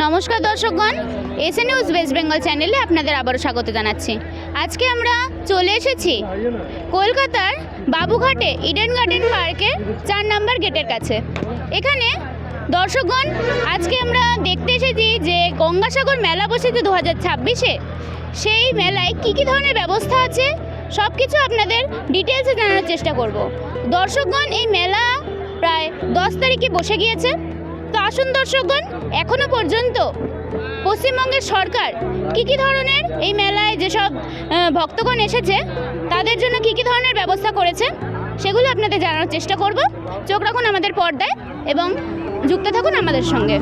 নমস্কার দর্শকগণ S A news West Bengal চ্যানেলে আপনাদের আবারও স্বাগত জানাচ্ছি। আজকে আমরা চলে এসেছি কলকাতার বাবুঘাটে ইডেন গার্ডেন পার্কের চার নাম্বার গেটের কাছে। এখানে দর্শকগণ, আজকে আমরা দেখতে এসেছি যে গঙ্গাসাগর মেলা বসেছে দু হাজার ছাব্বিশে। সেই মেলায় কী কী ধরনের ব্যবস্থা আছে সব কিছু আপনাদের ডিটেলসে জানার চেষ্টা করব। দর্শকগণ, এই মেলা প্রায় দশ তারিখে বসে গিয়েছে। তো আসুন দর্শকগণ এখনও পর্যন্ত। পশ্চিমবঙ্গের সরকার কি কি ধরনের এই মেলায় যেসব ভক্তগণ এসেছে, তাদের জন্য কি কি ধরনের ব্যবস্থা করেছে, সেগুলো আপনাদের জানার চেষ্টা করব। চোখ রাখুন আমাদের পর্দায় এবং যুক্ত থাকুন আমাদের সঙ্গে।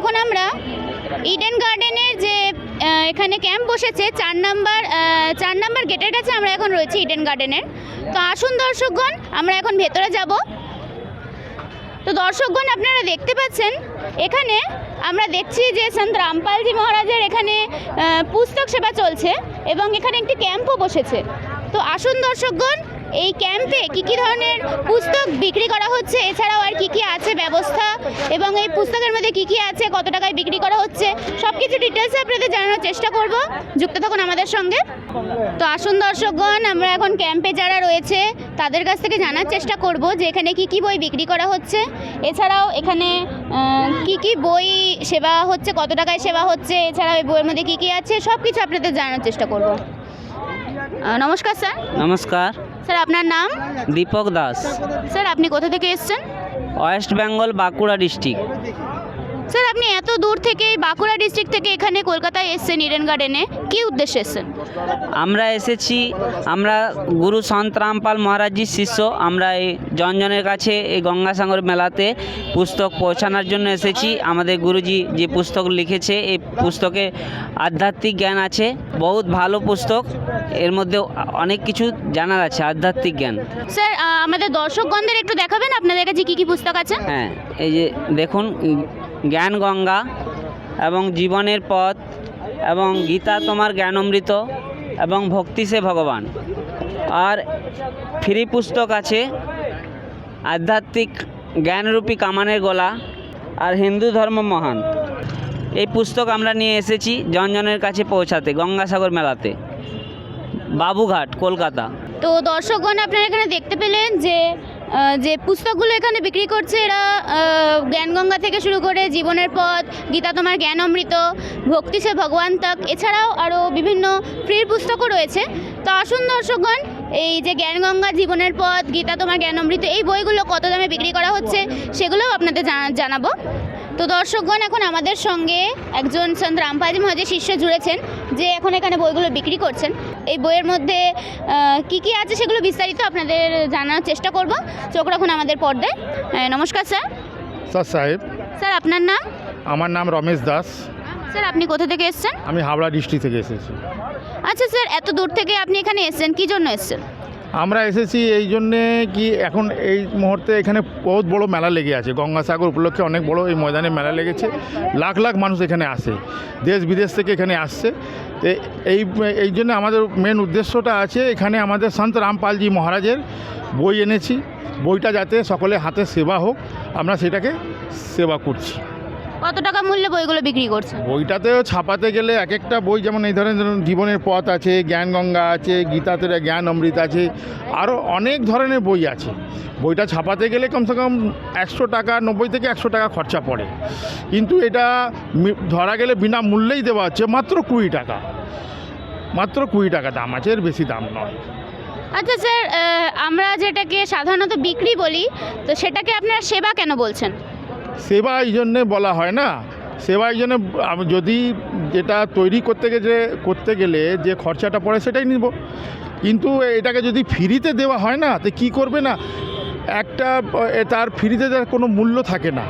এখন আমরা ইডেন গার্ডেনের যে এখানে ক্যাম্প বসেছে, চার নাম্বার চার নাম্বার গেটের কাছে আমরা এখন রয়েছি ইডেন গার্ডেনের তো আসুন দর্শকগণ, আমরা এখন ভেতরে যাব। তো দর্শকগণ, আপনারা দেখতে পাচ্ছেন, এখানে আমরা দেখছি যে সন্ত রামপালজি মহারাজের এখানে পুস্তক সেবা চলছে এবং এখানে একটি ক্যাম্পও বসেছে। তো আসুন দর্শকগণ এই ক্যাম্পে কি কি ধরনের পুস্তক বিক্রি করা হচ্ছে? এছাড়াও আর কি কি আছে ব্যবস্থা? এবং এই পুস্তকের মধ্যে কি কি আছে? কত টাকায় বিক্রি করা হচ্ছে? সব কিছু ডিটেলসে আপনাদের জানানোর চেষ্টা করব। যুক্ত থাকুন আমাদের সঙ্গে। তো আসুন দর্শকগণ, আমরা এখন ক্যাম্পে যারা রয়েছে, তাদের কাছ থেকে জানার চেষ্টা করব যে এখানে কি কি বই বিক্রি করা হচ্ছে। এছাড়াও এখানে কি কি বই সেবা হচ্ছে, কত টাকায় সেবা হচ্ছে, এছাড়াও এই বইয়ের মধ্যে কি কি আছে সব কিছু আপনাদের জানানোর চেষ্টা করব। নমস্কার, স্যার। নমস্কার। স্যার আপনার নাম? দীপক দাস। স্যার আপনি কোথা থেকে এসছেন? West Bengal Bankura district. Sir আপনি এত দূর থেকে বাঁকুড়া ডিস্ট্রিক্ট থেকে এখানে কলকাতায় এসেছেন ইডেন গার্ডেনে কী উদ্দেশ্যে এসেছেন? আমরা এসেছি আমরা গুরু সন্ত রামপাল মহারাজজির শিষ্য। আমরা এই জনজনের কাছে এই গঙ্গাসাগর মেলাতে পুস্তক পৌঁছানোর জন্য এসেছি। আমাদের গুরুজি যে পুস্তক লিখেছে এই পুস্তকে আধ্যাত্মিক জ্ঞান আছে বহুত ভালো পুস্তক। এর মধ্যে অনেক কিছু জানার আছে আধ্যাত্মিক জ্ঞান। স্যার আমাদের দর্শকগণদের একটু দেখাবেন আপনাদের কাছে কী কী পুস্তক আছে? হ্যাঁ এই যে দেখুন জ্ঞান গঙ্গা এবং জীবনের পথ এবং গীতা তোমার জ্ঞান অমৃত এবং ভক্তি সে ভগবান। আর ফ্রি পুস্তক আছে, আধ্যাত্মিক জ্ঞানরূপী কামানের গলা আর হিন্দু ধর্ম মহান। এই পুস্তক আমরা নিয়ে এসেছি জনজনের কাছে পৌঁছাতে গঙ্গাসাগর মেলাতে। বাবুঘাট, কলকাতা। তো দর্শকগণ, আপনারা এখানে দেখতে পেলেন যে যে পুস্তকগুলো এখানে বিক্রি করছে, এরা জ্ঞানগঙ্গা থেকে শুরু করে জীবনের পথ, গীতা তোমার জ্ঞান অমৃত ভক্তি সে ভগবান তক, এছাড়াও আরও বিভিন্ন ফ্রির পুস্তকও রয়েছে। তো আসুন দর্শকগণ, এই যে জ্ঞানগঙ্গা জীবনের পথ, গীতা তোমার জ্ঞান অমৃত এই বইগুলো কত দামে বিক্রি করা হচ্ছে, সেগুলোও আপনাদের জানা- জানাব। তো দর্শকগণ, এখন আমাদের সঙ্গে একজন সন্ত রামপাজি মহাজের শিষ্য জুড়েছেন, যে এখন এখানে বইগুলো বিক্রি করছেন। এই বইয়ের মধ্যে কি কি আছে সেগুলো বিস্তারিত আপনাদের জানার চেষ্টা করব। চোখ রাখুন আমাদের পর্দায়। নমস্কার স্যার। স্যার সাহেব। স্যার আপনার নাম? আমার নাম রমেশ দাস। স্যার আপনি কোথা থেকে এসছেন? আমি হাওড়া ডিস্ট্রিক্ট থেকে এসেছি। আচ্ছা স্যার এত দূর থেকে আপনি এখানে এসছেন কি জন্য এসেছেন? আমরা এসেছি এই জন্যে কি এখন এই মুহূর্তে এখানে বহুত বড় মেলা লেগে আছে। গঙ্গাসাগর উপলক্ষে অনেক বড় এই ময়দানে মেলা লেগেছে। লাখ লাখ মানুষ এখানে আসে। দেশ বিদেশ থেকে এখানে আসছে। তো এই এই জন্য আমাদের মেন উদ্দেশ্যটা আছে, এখানে আমাদের সন্ত রামপালজি মহারাজের বই এনেছি। বইটা যাতে সকলে হাতে সেবা হোক, আমরা সেটাকে সেবা করছি। কত টাকা মূল্যে বইগুলো বিক্রি করছে? বইটাতেও ছাপাতে গেলে এক একটা বই যেমন এই ধরনের ধরুন জীবনের পথ আছে জ্ঞান গঙ্গা আছে গীতাতে জ্ঞান অমৃত আছে আরও অনেক ধরনের বই আছে। বইটা ছাপাতে গেলে কমসে কম একশো টাকা নব্বই থেকে একশো টাকা খরচা পড়ে। কিন্তু এটা ধরা গেলে বিনা মূল্যেই দেওয়া হচ্ছে মাত্র কুড়ি টাকা। মাত্র কুড়ি টাকা দাম আছে এর বেশি দাম নয়। আচ্ছা স্যার আমরা যেটাকে সাধারণত বিক্রি বলি তো সেটাকে আপনারা সেবা কেন বলছেন? সেবা এই জন্যে বলা হয় না। সেবা এই জন্য আম- যদি যেটা তৈরি করতে গেলে করতে গেলে যে খরচাটা পড়ে সেটাই নিব। কিন্তু এটাকে যদি ফ্রিতে দেওয়া হয় না, তো কী করবে না? একটা তার ফ্রিতে তার কোনো মূল্য থাকে না।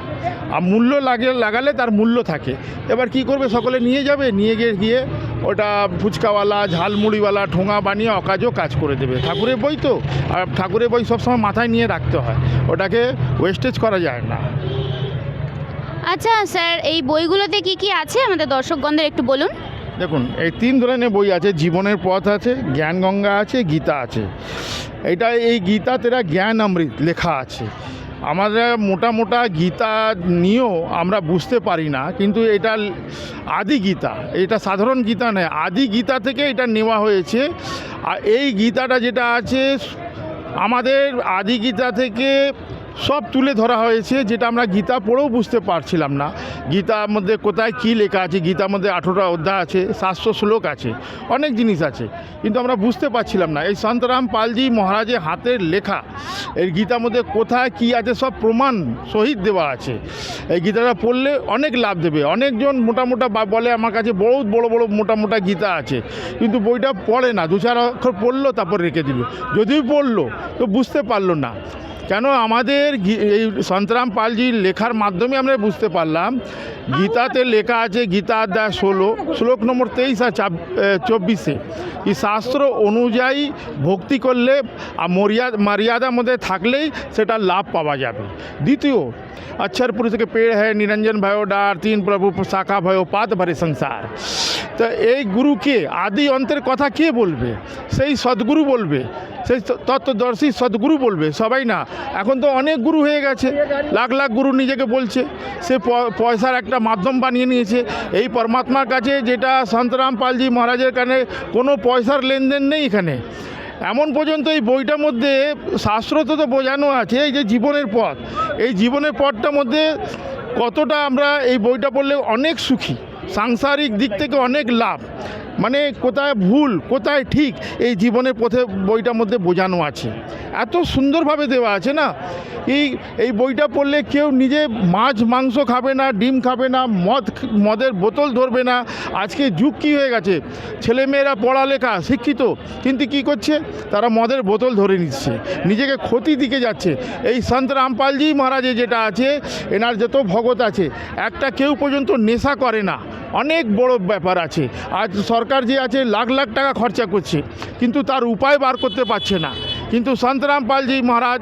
আর মূল্য লাগে, লাগালে তার মূল্য থাকে। এবার কি করবে? সকলে নিয়ে যাবে, নিয়ে গিয়ে গিয়ে ওটা ফুচকাওয়ালা, ঝালমুড়িওয়ালা, ঠোঙা বানিয়ে অকাজও কাজ করে দেবে। ঠাকুরের বই তো। আর ঠাকুরের বই সবসময় মাথায় নিয়ে রাখতে হয়। ওটাকে ওয়েস্টেজ করা যায় না। আচ্ছা স্যার, এই বইগুলোতে কি কি আছে আমাদের দর্শকগণদের একটু বলুন? দেখুন, এই তিন ধরনের বই আছে, জীবনের পথ আছে, জ্ঞানগঙ্গা আছে, গীতা আছে। এটা এই গীতাতেরা জ্ঞান অমৃত লেখা আছে। আমাদের মোটা মোটা গীতা নিয়েও আমরা বুঝতে পারি না, কিন্তু এটা আদি গীতা, এটা সাধারণ গীতা নয়, আদি গীতা থেকে এটা নেওয়া হয়েছে। আর এই গীতাটা যেটা আছে, আমাদের আদি গীতা থেকে সব তুলে ধরা হয়েছে, যেটা আমরা গীতা পড়েও বুঝতে পারছিলাম না। গীতার মধ্যে কোথায় কী লেখা আছে, গীতার মধ্যে আঠেরোটা অধ্যায় আছে, সাতশো শ্লোক আছে, অনেক জিনিস আছে, কিন্তু আমরা বুঝতে পারছিলাম না। এই সন্তরাম পালজি মহারাজের হাতের লেখা, এই গীতার মধ্যে কোথায় কী আছে সব প্রমাণ সহিত দেওয়া আছে। এই গীতাটা পড়লে অনেক লাভ দেবে, অনেকজন মোটা মোটা বলে আমার কাছে বহুত বড় বড় মোটা মোটা গীতা আছে, কিন্তু বইটা পড়ে না, দু চার অক্ষর পড়ল, তারপর রেখে দিল। যদিও পড়ল, তো বুঝতে পারল না। কেন আমাদের এই সন্তরাম পালজির লেখার মাধ্যমে আমরা বুঝতে পারলাম গীতাতে লেখা আছে গীতা অধ্যায় ষোলো শ্লোক নম্বর তেইশ আর চাব- এ, চব্বিশে কি শাস্ত্র অনুযায়ী ভক্তি করলে আর মর্যাদা মর্যাদার মধ্যে থাকলেই সেটা লাভ পাওয়া যাবে দ্বিতীয় अक्षर पुरुष के पेड़ है निरंजन भयो डार तीन प्रभु শাখা भयो পাত ভরে সংসার তো এই গুরুকে আদি অন্তের কথা কে বলবে সেই সদ্গুরু বলবে সেই ত- তত্ত্বদর্শী সদ্গুরু বলবে সবাই না এখন তো অনেক গুরু হয়ে গেছে লাখ লাখ গুরু নিজেকে বলছে সে প- পয়সার একটা মাধ্যম বানিয়ে নিয়েছে। এই পরমাত্মার কাছে যেটা সন্তরাম পালজি মহারাজের কানে কোনো পয়সার লেনদেন নেই এখানে। এমন পর্যন্ত এই বইটার মধ্যে শাস্ত্রত তো বোঝানো আছে, এই যে জীবনের পথ। এই জীবনের পথটার মধ্যে কতটা আমরা এই বইটা পড়লে অনেক সুখী, সাংসারিক দিক থেকে অনেক লাভ। মানে কোথায় ভুল, কোথায় ঠিক, এই জীবনের পথে বইটার মধ্যে বোঝানো আছে। এত সুন্দরভাবে দেওয়া আছে না? এই এই বইটা পড়লে কেউ নিজে মাছ, মাংস খাবে না, ডিম খাবে না, মদ, মদের বোতল ধরবে না। আজকে যুগ কী হয়ে গেছে? ছেলেমেয়েরা পড়ালেখা শিক্ষিত, কিন্তু কি করছে? তারা মদের বোতল ধরে নিচ্ছে, নিজেকে ক্ষতি দিকে যাচ্ছে। এই সন্ত রামপালজি মহারাজে যেটা আছে, এনার যত ভগত আছে, একটা কেউ পর্যন্ত নেশা করে না। অনেক বড় ব্যাপার আছে। আজ সরকার যে আছে, লাখ লাখ টাকা খরচা করছে, কিন্তু তার উপায় বার করতে পারছে না। কিন্তু সন্তরাম পালজি মহারাজ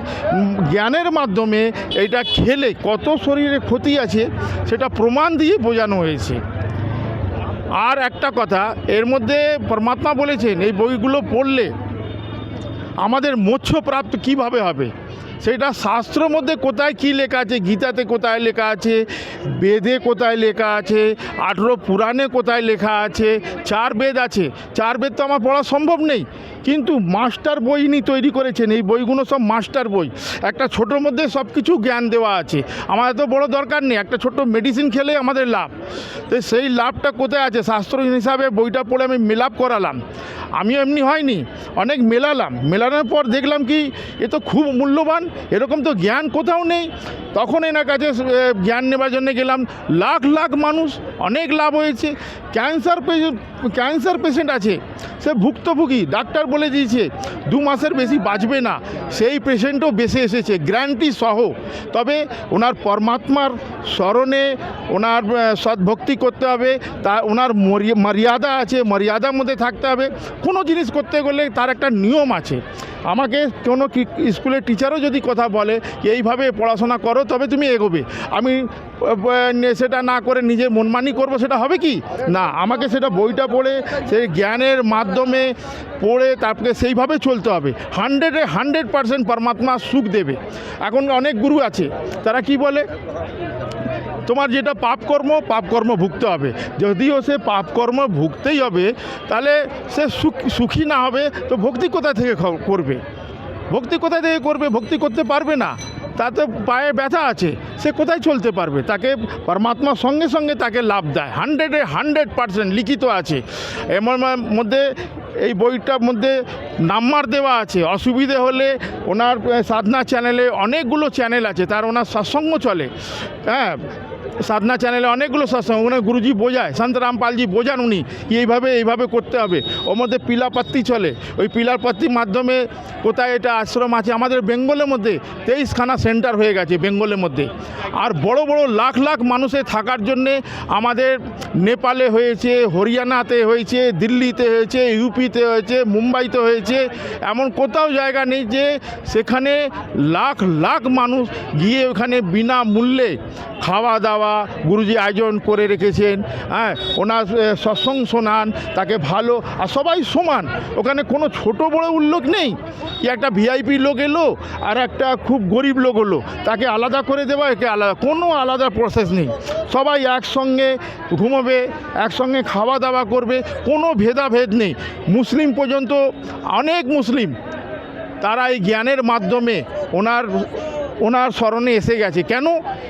জ্ঞানের মাধ্যমে এইটা খেলে কত শরীরে ক্ষতি আছে, সেটা প্রমাণ দিয়ে বোঝানো হয়েছে। আর একটা কথা, এর মধ্যে পরমাত্মা বলেছেন, এই বইগুলো পড়লে আমাদের মোক্ষ প্রাপ্ত কীভাবে হবে? সেটা শাস্ত্রের মধ্যে কোথায় কি লেখা আছে? গীতাতে কোথায় লেখা আছে? বেদে কোথায় লেখা আছে? আঠেরো পুরাণে কোথায় লেখা আছে? চার বেদ আছে। চার বেদ তো আমার পড়া সম্ভব নেই। কিন্তু মাস্টার বই ইনি তৈরি করেছেন। এই বইগুলো সব মাস্টার বই। একটা ছোটোর মধ্যে সব কিছু জ্ঞান দেওয়া আছে। আমার এত বড় দরকার নেই। একটা ছোট্ট মেডিসিন খেলে আমাদের লাভ। তো সেই লাভটা কোথায় আছে? শাস্ত্র হিসাবে বইটা পড়ে আমি মেলাপ করালাম। আমিও এমনি হয়নি, অনেক মেলালাম। মেলানোর পর দেখলাম কি, এ তো খুব মূল্যবান, এরকম তো জ্ঞান কোথাও নেই। তখন এনার কাছে জ্ঞান নেবার জন্য গেলাম। লাখ লাখ মানুষ, অনেক লাভ হয়েছে। ক্যান্সার ক্যান্সার পেশেন্ট আছে, সে ভুক্তভোগী, ডাক্তার বলে দিয়েছে, দু মাসের বেশি বাঁচবে না। সেই পেশেন্টও বেঁচে এসেছে, গ্যারান্টি সহ। তবে ওনার পরমাত্মার স্মরণে ওনার সদ্ভক্তি করতে হবে। তা, ওনার মরি- মর্যাদা আছে, মর্যাদার মধ্যে থাকতে হবে। কোনো জিনিস করতে গেলে তার একটা নিয়ম আছে। আমাকে কোনো স্কুলের টিচারও যদি কথা বলে এইভাবে পড়াশোনা করো, তবে তুমি এগোবে। আমি সেটা না করে নিজের মনমানি করব, সেটা হবে কি? না, আমাকে সেটা বইটা পড়ে, সেই জ্ঞানের মাধ্যমে পড়ে তারপরে সেইভাবে চলতে হবে। হান্ড্রেডে হান্ড্রেড পারসেন্ট পরমাত্মা সুখ দেবে। এখন অনেক গুরু আছে, তারা কি বলে? তোমার যেটা পাপকর্ম পাপকর্ম ভুগতে হবে। যদিও সে পাপকর্ম ভুগতেই হবে, তাহলে সে সুখ না হবে, তো ভক্তি কোথা থেকে করবে? ভক্তি কোথা থেকে করবে? ভক্তি করতে পারবে না। তাতে পায়ে ব্যথা আছে, সে কোথায় চলতে পারবে? তাকে পরমাত্মার সঙ্গে সঙ্গে তাকে লাভ দেয়। হান্ড্রেডে হান্ড্রেড পারসেন্ট লিখিত আছে। এমন মধ্যে এই বইটার মধ্যে নাম্বার দেওয়া আছে। অসুবিধে হলে ওনার সাধনা চ্যানেলে অনেকগুলো চ্যানেল আছে, তার ওনার সৎসঙ্গ চলে। হ্যাঁ সাধনা চ্যানেলে অনেকগুলো সৎসঙ্গ ওখানে গুরুজি বোঝায় শান্তরাম পালজি বোঝান উনি এইভাবে এইভাবে করতে হবে। ওর মধ্যে পিলাপাত্তি চলে। ওই পিলাপাত্তির মাধ্যমে কোথায় এটা আশ্রম আছে? আমাদের বেঙ্গলের মধ্যে তেইশখানা সেন্টার হয়ে গেছে বেঙ্গলের মধ্যে। আর বড় বড় লাখ লাখ মানুষের থাকার জন্যে আমাদের নেপালে হয়েছে, হরিয়ানাতে হয়েছে, দিল্লিতে হয়েছে, ইউপিতে হয়েছে, মুম্বাইতে হয়েছে। এমন কোথাও জায়গা নেই যে সেখানে লাখ লাখ মানুষ গিয়ে ওখানে বিনামূল্যে খাওয়া দাওয়া গুরুজি আয়োজন করে রেখেছেন হ্যাঁ ওনার এ, সৎসঙ্গ শোনান তাকে ভালো আর সবাই সমান। ওখানে কোনো ছোট বড় উল্লেখ নেই। কি একটা ভিআইপি লোক এলো আর একটা খুব গরিব লোক হলো। তাকে আলাদা করে দেওয়া একে আলাদা কোনো আলাদা প্রসেস নেই। সবাই একসঙ্গে ঘুমোবে একসঙ্গে খাওয়া দাওয়া করবে কোনো ভেদাভেদ নেই। মুসলিম পর্যন্ত অনেক মুসলিম তারা এই জ্ঞানের মাধ্যমে ওনার ওনার স্মরণে এসে গেছে। কেন?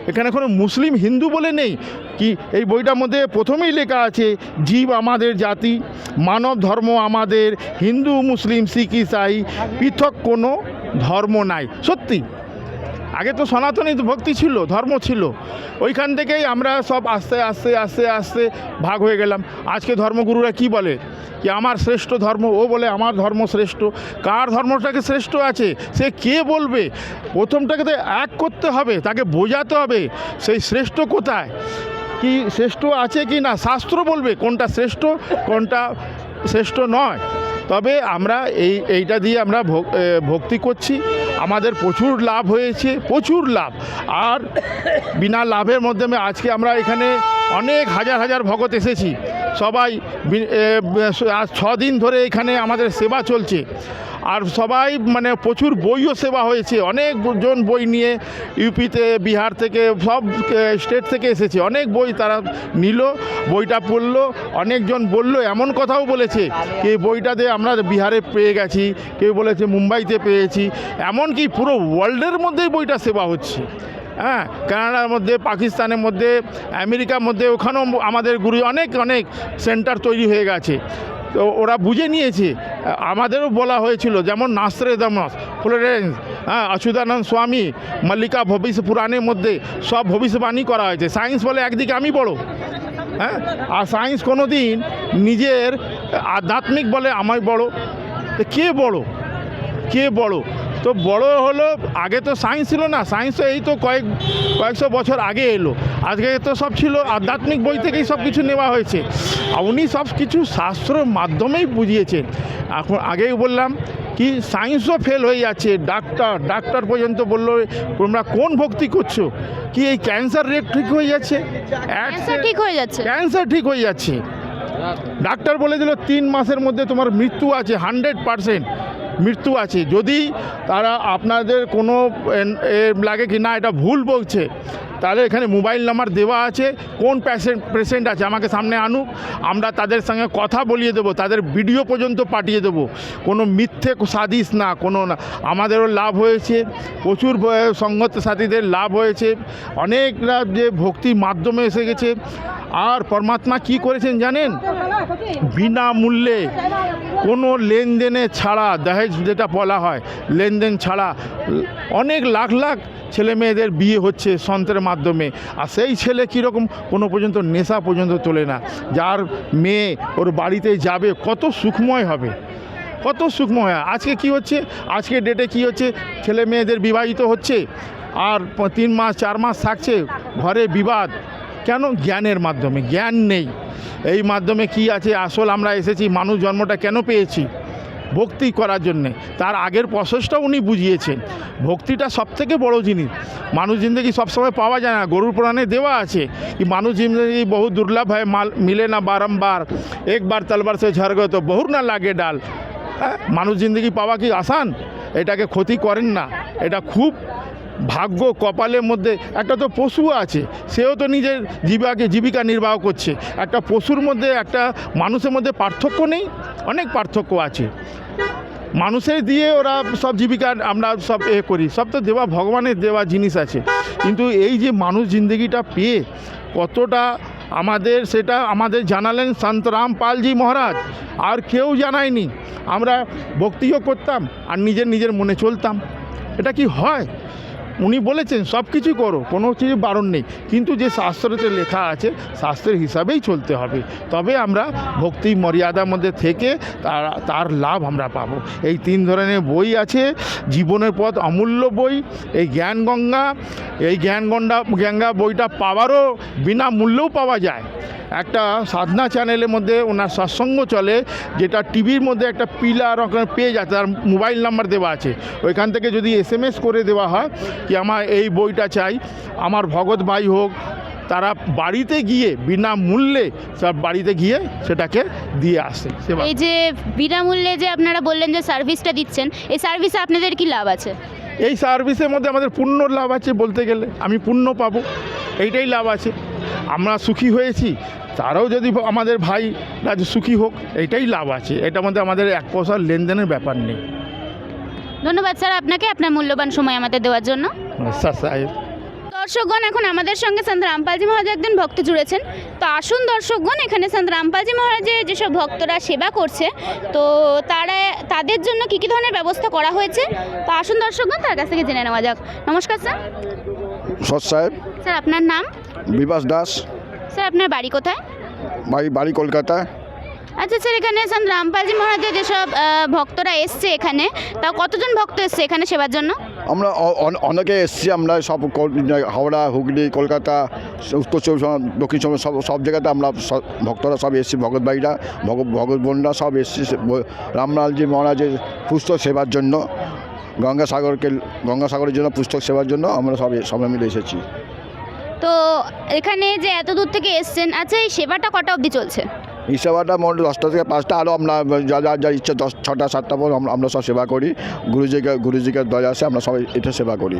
এখানে কোনো মুসলিম হিন্দু বলে নেই? কি এই বইটার মধ্যে প্রথমেই লেখা আছে, জীব আমাদের জাতি, মানব ধর্ম আমাদের, হিন্দু, মুসলিম, শিখ, ইসাই, পৃথক কোনো ধর্ম নাই। সত্যি? আগে তো সনাতনী ভক্তি ছিল, ধর্ম ছিল। ওইখান থেকেই আমরা সব আস্তে আস্তে আস্তে আস্তে ভাগ হয়ে গেলাম। আজকে ধর্মগুরুরা কি বলে? কি আমার শ্রেষ্ঠ ধর্ম, ও বলে আমার ধর্ম শ্রেষ্ঠ। কার ধর্মটাকে শ্রেষ্ঠ আছে? সে কে বলবে? প্রথমটাকে তো এক করতে হবে, তাকে বোঝাতে হবে সেই শ্রেষ্ঠ কোথায়। কি শ্রেষ্ঠ আছে কি না? শাস্ত্র বলবে কোনটা শ্রেষ্ঠ কোনটা শ্রেষ্ঠ নয়। তবে আমরা এই, এইটা দিয়ে আমরা ভক- ভক্তি করছি। আমাদের প্রচুর লাভ হয়েছে, প্রচুর লাভ। আর বিনা লাভের মাধ্যমে আজকে আমরা এখানে অনেক হাজার হাজার ভগত এসেছি। সবাই ছদিন ধরে এখানে আমাদের সেবা চলছে। আর সবাই মানে প্রচুর বইও সেবা হয়েছে। অনেক জন বই নিয়ে ইউপিতে, বিহার থেকে, সব স্টেট থেকে এসেছে। অনেক বই তারা নিল, বইটা পড়ল, অনেকজন বলল, এমন কথাও বলেছে কি এই বইটা দিয়ে আমরা বিহারে পেয়ে গেছি। কেউ বলেছে, মুম্বাইতে পেয়েছি। এমনকি পুরো ওয়ার্ল্ডের মধ্যেই বইটা সেবা হচ্ছে। হ্যাঁ কানাডার মধ্যে, পাকিস্তানের মধ্যে, আমেরিকার মধ্যে, ওখানেও আমাদের গুরু, অনেক অনেক সেন্টার তৈরি হয়ে গেছে। তো ওরা বুঝে নিয়েছে আমাদেরও বলা হয়েছিল, যেমন নাসরে দামস, ফ্লোরেন্স হ্যাঁ অচ্যুতানন্দ স্বামী, মল্লিকা ভবিষ্য পুরাণের মধ্যে সব ভবিষ্যবাণী করা হয়েছে। সায়েন্স বলে একদিকে আমি বড় হ্যাঁ আর সায়েন্স কোনো দিন নিজের আধ্যাত্মিক বলে আমায় বড়। তো কে বড়? কে বড়? তো বড় হলো আগে তো সায়েন্স ছিল না সায়েন্স এই তো কয়েক কয়েকশো বছর আগে এলো। আজকে তো সব ছিল আধ্যাত্মিক বই থেকেই সব কিছু নেওয়া হয়েছে। আর উনি সব কিছু শাস্ত্রের মাধ্যমেই বুঝিয়েছেন। এখন আগেই বললাম কি সায়েন্সও ফেল হয়ে যাচ্ছে। ডাক্তার ডাক্তার পর্যন্ত বলল তোমরা কোন ভক্তি করছ? কি এই ক্যান্সার রেট ঠিক হয়ে যাচ্ছে? ঠিক হয়ে যাচ্ছে। ক্যান্সার ঠিক হয়ে যাচ্ছে। ডাক্তার বলে দিল তিন মাসের মধ্যে তোমার মৃত্যু আছে হান্ড্রেড পারসেন্ট মৃত্যু আছে। যদি তারা আপনাদের কোনো লাগে কি না এটা ভুল বলছে। তাহলে এখানে মোবাইল নাম্বার দেওয়া আছে, কোন পেশেন্ট পেশেন্ট আছে, আমাকে সামনে আনুক। আমরা তাদের সঙ্গে কথা বলিয়ে দেবো, তাদের ভিডিও পর্যন্ত পাঠিয়ে দেবো। কোনো মিথ্যে সাদিস না, কোনো না। আমাদেরও লাভ হয়েছে, প্রচুর সঙ্গত সাথীদের লাভ হয়েছে। অনেকরা যে ভক্তির মাধ্যমে এসে গেছে। আর পরমাত্মা কি করেছেন জানেন? বিনামূল্যে কোনো লেনদেনে ছাড়া, দহেজ যেটা বলা হয়, লেনদেন ছাড়া, অনেক লাখ লাখ ছেলে মেয়েদের বিয়ে হচ্ছে সন্তের মাধ্যমে। আর সেই ছেলে কীরকম কোনো পর্যন্ত নেশা পর্যন্ত তোলে না। যার মেয়ে ওর বাড়িতে যাবে, কত সুখময় হবে। কত সুখময়। আজকে কি হচ্ছে? আজকে ডেটে কি হচ্ছে? ছেলে মেয়েদের বিবাহিত হচ্ছে আর তিন মাস, চার মাস থাকছে, ঘরে বিবাদ। কেন? জ্ঞানের মাধ্যমে। জ্ঞান নেই। এই মাধ্যমে কি আছে? আসল আমরা এসেছি, মানুষ জন্মটা কেন পেয়েছি? ভক্তি করার জন্যে। তার আগের প্রসেসটা উনি বুঝিয়েছেন। ভক্তিটা সব থেকে বড় জিনিস। মানুষ জিন্দগি সবসময় পাওয়া যায় না। গরুর পুরাণে দেওয়া আছে কি, মানুষ জিন্দগি বহু দুর্লভ হয় মাল মিলে না বারম্বার। একবার তালবার সে ঝড় তো বহু না লাগে ডাল। হ্যাঁ? মানুষ জিন্দগি পাওয়া কি আসান? এটাকে ক্ষতি করেন না। এটা খুব ভাগ্য কপালের মধ্যে একটা তো পশু আছে, সেও তো নিজের জীবিকাকে জীবিকা নির্বাহ করছে। একটা পশুর মধ্যে একটা মানুষের মধ্যে পার্থক্য নেই, অনেক পার্থক্য আছে। মানুষের দিয়ে ওরা সব জীবিকা আমরা সব এ করি, সব তো দেওয়া ভগবানের দেওয়া জিনিস আছে। কিন্তু এই যে মানুষ জিন্দগিটা পেয়ে কতটা আমাদের সেটা আমাদের জানালেন শান্তরাম পালজি মহারাজ। আর কেউ জানায়নি, আমরা ভক্তিও করতাম আর নিজের নিজের মনে চলতাম। এটা কি হয়? উনি বলেছেন, সব কিছুই করো, কোনো কিছু বারণ নেই। কিন্তু যে শাস্ত্রতে লেখা আছে, শাস্ত্রের হিসাবেই চলতে হবে। তবে আমরা ভক্তি মর্যাদার মধ্যে থেকে তার তার লাভ আমরা পাবো। এই তিন ধরনের বই আছে, জীবনের পথ অমূল্য বই, এই জ্ঞান গঙ্গা এই জ্ঞান গঙ্গা গঙ্গা বইটা পাওয়ারও বিনা মূল্যেও পাওয়া যায়। একটা সাধনা চ্যানেলের মধ্যে ওনার সৎসঙ্গ চলে, যেটা টিভির মধ্যে একটা পিলা রকমের পেজ আছে তার মোবাইল নাম্বার দেওয়া আছে। ওইখান থেকে যদি এস করে দেওয়া হয় কি আমার এই বইটা চাই? আমার ভগৎ ভাই হোক তারা বাড়িতে গিয়ে বিনামূল্যে সব বাড়িতে গিয়ে সেটাকে দিয়ে আসে। এই যে বিনামূল্যে যে আপনারা বললেন যে সার্ভিসটা দিচ্ছেন এই সার্ভিসে আপনাদের কি লাভ আছে? এই সার্ভিসের মধ্যে আমাদের পূর্ণ লাভ আছে বলতে গেলে। আমি পূর্ণ পাবো এইটাই লাভ আছে। আমরা সুখী হয়েছি তারাও যদি আমাদের ভাই সুখী হোক এইটাই লাভ আছে। এটা মধ্যে আমাদের এক পয়সার লেনদেনের ব্যাপার নেই। ধন্যবাদ স্যার আপনাকে আপনার মূল্যবান সময় আমাদের দেওয়ার জন্য। স্যার দর্শকগণ এখন আমাদের সঙ্গে সন্ত রামপালজি মহারাজ একজন ভক্ত জুড়েছেন। তো আসুন দর্শকগণ এখানে সন্ত রামপালজি মহারাজের যেসব ভক্তরা সেবা করছে তো তারা তাদের জন্য কী কী ধরনের ব্যবস্থা করা হয়েছে? তো আসুন দর্শকগণ তার কাছ থেকে জেনে নেওয়া যাক। নমস্কার স্যার। সৎ সাহেব। স্যার আপনার নাম? বিবাস দাস। স্যার আপনার বাড়ি কোথায়? বাড়ি বাড়ি কলকাতা আচ্ছা স্যার এখানে সন্ত রামপালজি মহারাজের যেসব ভক্তরা এসছে এখানে তা কতজন ভক্ত এসছে এখানে সেবার জন্য? আমরা অনেকে এসছি আমরা সব হাওড়া হুগলি কলকাতা উত্তর চব্বিশ দক্ষিণ চব্বিশ সব সব জায়গাতে আমরা ভক্তরা সব এসছি ভগৎ ভাইরা ভগৎ ভগৎ বোনরা সব এসছি রামলালজি মহারাজের পুস্তক সেবার জন্য গঙ্গাসাগরকে গঙ্গাসাগরের জন্য পুস্তক সেবার জন্য আমরা সব সবাই মিলে এসেছি। তো এখানে যে এত দূর থেকে এসছেন আচ্ছা এই সেবাটা কটা অবধি চলছে? এই সেবাটা মোটামুটি দশটা থেকে পাঁচটা। আরও আমরা, যা যা যা ইচ্ছে দশ, ছটা, সাতটা পর আমরা সব সেবা করি। গুরুজিকে গুরুজিকে দয়া আসে আমরা সবাই এটা সেবা করি।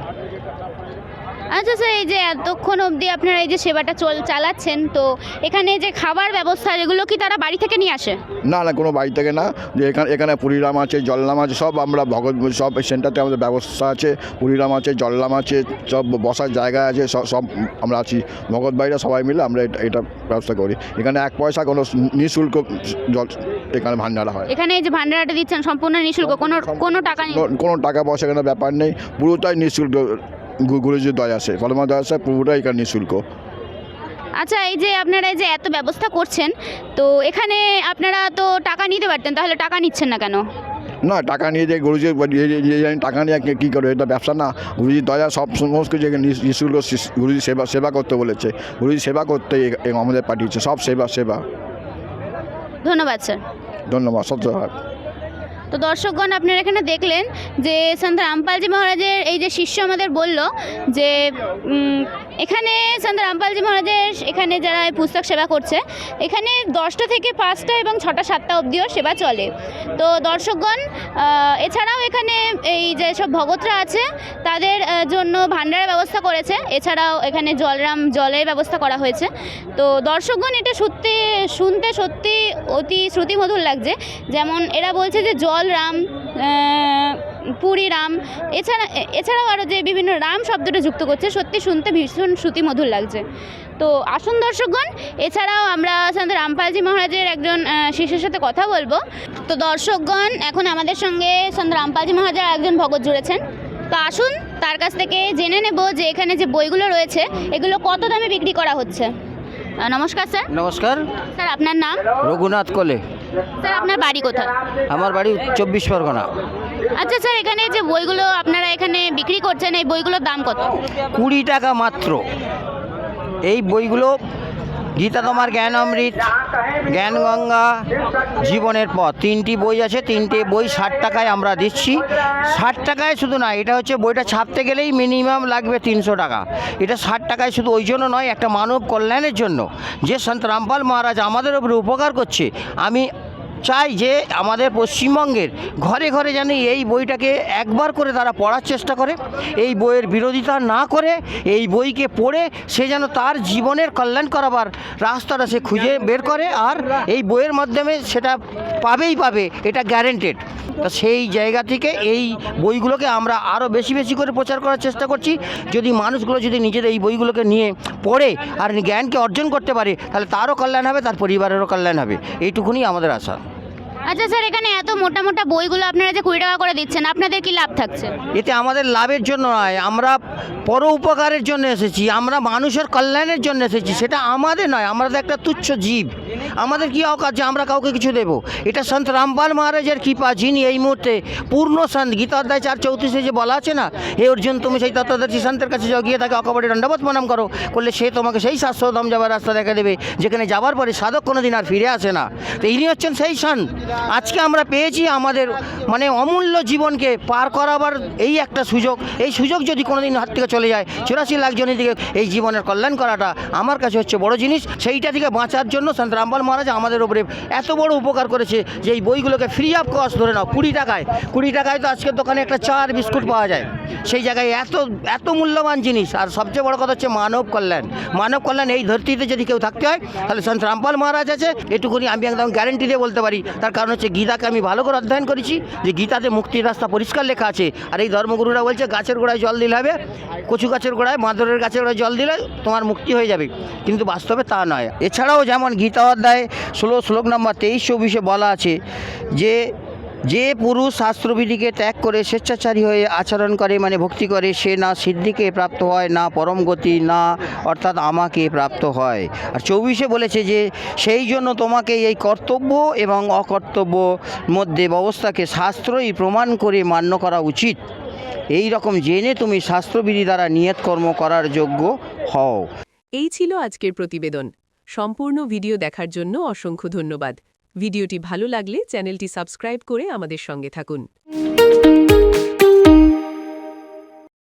আচ্ছা স্যার এই যে এতক্ষণ অবধি আপনারা এই যে সেবাটা চল চালাচ্ছেন তো এখানে যে খাবার ব্যবস্থা এগুলো কি তারা বাড়ি থেকে নিয়ে আসে? না না কোনো বাড়ি থেকে না। যে এখানে এখানে পুরীরাম আছে জলরাম আছে সব আমরা ভগৎ সব সেন্টারতে আমাদের ব্যবস্থা আছে। পুরীরাম আছে জলরাম আছে সব বসার জায়গা আছে সব সব আমরা আছি। ভগৎ ভাইরা সবাই মিলে আমরা এটা এটা ব্যবস্থা করি। এখানে এক পয়সা কোনো নিঃশুল্ক জল এখানে ভান্ডারা হয়। এখানে এই যে ভান্ডারাটা দিচ্ছেন সম্পূর্ণ নিঃশুল্ক কোনো কোনো টাকা নেই। কোনো- টাকা পয়সা এখানে ব্যাপার নেই। পুরোটাই নিঃশুল্ক গু- গুরুজির দয়া আছে ফলমা দয়া আছে পুরোটাই এখানে নিঃশুল্ক। আচ্ছা এই যে আপনারা এই যে এত ব্যবস্থা করছেন তো এখানে আপনারা তো টাকা নিতে পারতেন তাহলে টাকা নিচ্ছেন না কেন? না টাকা নিয়ে যে গুরুজি টাকা নিয়ে কে- কী করে এটা ব্যবসা না। গুরুজি দয়া সব সমস্ত নিঃ- নিঃশুল্ক গুরুজি সেবা সেবা করতে বলেছে। গুরুজি সেবা করতে আমাদের পাঠিয়েছে সব সেবা সেবা। ধন্যবাদ স্যার। ধন্যবাদ সত্য তো দর্শকগণ, আপনারা এখানে দেখলেন যে সন্ত রামপালজি মহারাজের এই যে শিষ্য আমাদের বলল যে এখানে সন্ত রামপালজি মহারাজের এখানে যারা পুস্তক সেবা করছে, এখানে দশটা থেকে পাঁচটা এবং ছটা, সাতটা অবধিও সেবা চলে। তো দর্শকগণ এছাড়াও এখানে এই যে সব ভগতরা আছে, তাদের জন্য ভান্ডারের ব্যবস্থা করেছে। এছাড়াও এখানে জলরাম, জলের ব্যবস্থা করা হয়েছে। তো দর্শকগণ, এটা সত্যি, শুনতে সত্যি অতি শ্রুতিমধুর লাগছে। যেমন এরা বলছে যে, জল রাম আহ, পুরী রাম এছাড়া এছাড়াও আরও যে বিভিন্ন রাম শব্দটা যুক্ত করছে সত্যি শুনতে ভীষণ শ্রুতিমধুর লাগছে। তো আসুন দর্শকগণ এছাড়াও আমরা সন্ত রামপালজি মহারাজের একজন শিষ্যের সাথে কথা বলব। তো দর্শকগণ এখন আমাদের সঙ্গে সন্ত রামপালজি মহারাজের একজন ভগত জুড়েছেন। তো আসুন তার কাছ থেকে জেনে নেব যে এখানে যে বইগুলো রয়েছে এগুলো কত দামে বিক্রি করা হচ্ছে। নমস্কার স্যার। নমস্কার। স্যার আপনার নাম? রঘুনাথ কোলে। স্যার আপনার বাড়ি কোথায়? আমার বাড়ি চব্বিশ পরগনা। আচ্ছা স্যার এখানে যে বইগুলো আপনারা এখানে বিক্রি করছেন এই বইগুলোর দাম কত? কুড়ি টাকা মাত্র। এই বইগুলো গীতা তোমার জ্ঞান অমৃত, জ্ঞান গঙ্গা, জীবনের পথ। তিনটি বই আছে, তিনটে বই ষাট টাকায় আমরা দিচ্ছি। ষাট টাকায় শুধু না, এটা হচ্ছে বইটা ছাপতে গেলেই মিনিমাম লাগবে তিনশো টাকা। এটা ষাট টাকায় শুধু ওই জন্য নয়, একটা মানব কল্যাণের জন্য। যে সন্ত রামপাল মহারাজ আমাদের উপরে উপকার করছে, আমি চাই যে আমাদের পশ্চিমবঙ্গের ঘরে ঘরে যেন এই বইটাকে একবার করে তারা পড়ার চেষ্টা করে, এই বইয়ের বিরোধিতা না করে, এই বইকে পড়ে সে যেন তার জীবনের কল্যাণ করাবার রাস্তাটা সে খুঁজে বের করে আর এই বইয়ের মাধ্যমে সেটা পাবেই পাবে, এটা গ্যারেন্টেড তা সেই জায়গা থেকে এই বইগুলোকে আমরা আরও বেশি বেশি করে প্রচার করার চেষ্টা করছি। যদি মানুষগুলো যদি নিজেদের এই বইগুলোকে নিয়ে পড়ে আর জ্ঞানকে অর্জন করতে পারে, তাহলে তারও কল্যাণ হবে, তার পরিবারেরও কল্যাণ হবে। এইটুকুনি আমাদের আশা। আচ্ছা স্যার, এখানে এত মোটা মোটা বইগুলো আপনারা যে কুড়ি টাকা করে দিচ্ছেন, আপনাদের কি লাভ থাকছে? এতে আমাদের লাভের জন্য নয়, আমরা পর উপকারের জন্য এসেছি, আমরা মানুষের কল্যাণের জন্য এসেছি, সেটা আমাদের নয়, আমরা তো একটা তুচ্ছ জীব। আমাদের কি অকাজ যে আমরা কাউকে কিছু দেব? এটা সন্ত রামপাল মহারাজের কৃপা, যিনি এই মুহূর্তে পূর্ণ সন্ত গীতা অধ্যায় চার চৌত্রিশে যে বলা আছে না, হে অর্জুন, তুমি সেই তত্ত্বদর্শী সন্তের কাছে যাও, গিয়ে তাকে অকপটে দণ্ডবোধ প্রণাম করো, করলে সে তোমাকে সেই শাশ্বতম যাবার রাস্তা দেখা দেবে, যেখানে যাবার পরে সাধক কোনো দিন আর ফিরে আসে না। তো ইনি হচ্ছেন সেই সন্ত। আজকে আমরা পেয়েছি আমাদের মানে অমূল্য জীবনকে পার করাবার এই একটা সুযোগ। এই সুযোগ যদি কোনো দিন হাত থেকে চলে যায়, চুরাশি লাখ জনের দিকে এই জীবনের কল্যাণ করাটা আমার কাছে হচ্ছে বড় জিনিস। সেইটা থেকে বাঁচার জন্য সন্ত রামপাল মহারাজ আমাদের উপরে এত বড় উপকার করেছে যে এই বইগুলোকে ফ্রি অফ কস্ট ধরে নাও, কুড়ি টাকায়। কুড়ি টাকায় তো আজকের দোকানে একটা চা আর বিস্কুট পাওয়া যায়। সেই জায়গায় এত এত মূল্যবান জিনিস। আর সবচেয়ে বড় কথা হচ্ছে মানব কল্যাণ। মানব কল্যাণ এই ধরতিতে যদি কেউ থাকতে হয়, তাহলে সন্ত রামপাল মহারাজ আছে, এটুকুনি আমি একদম গ্যারেন্টি দিয়ে বলতে পারি। তার কারণ হচ্ছে গীতাকে আমি ভালো করে অধ্যয়ন করেছি যে গীতাতে মুক্তির রাস্তা পরিষ্কার লেখা আছে। আর এই ধর্মগুরুরা বলছে, গাছের গোড়ায় জল দিলে হবে, কচু গাছের গোড়ায়, মাদরের গাছের গোড়ায় জল দিলে তোমার মুক্তি হয়ে যাবে। কিন্তু বাস্তবে তা নয়। এছাড়াও যেমন গীতা অধ্যায় ষোলো, শ্লোক নম্বর তেইশ, চব্বিশে বলা আছে যে যে পুরুষ শাস্ত্রবিধিকে ত্যাগ করে স্বেচ্ছাচারী হয়ে আচরণ করে মানে ভক্তি করে, সে না সিদ্ধিকে প্রাপ্ত হয়, না পরম গতি, না অর্থাৎ আমাকে প্রাপ্ত হয়। আর চব্বিশে বলেছে যে, সেই জন্য তোমাকে এই কর্তব্য এবং অকর্তব্য মধ্যে ব্যবস্থাকে শাস্ত্রই প্রমাণ করে মান্য করা উচিত। এই রকম জেনে তুমি শাস্ত্রবিধি দ্বারা নিয়ত কর্ম করার যোগ্য হও। এই ছিল আজকের প্রতিবেদন। সম্পূর্ণ ভিডিও দেখার জন্য অসংখ্য ধন্যবাদ। ভিডিওটি ভালো লাগলে চ্যানেলটি সাবস্ক্রাইব করে আমাদের সঙ্গে থাকুন।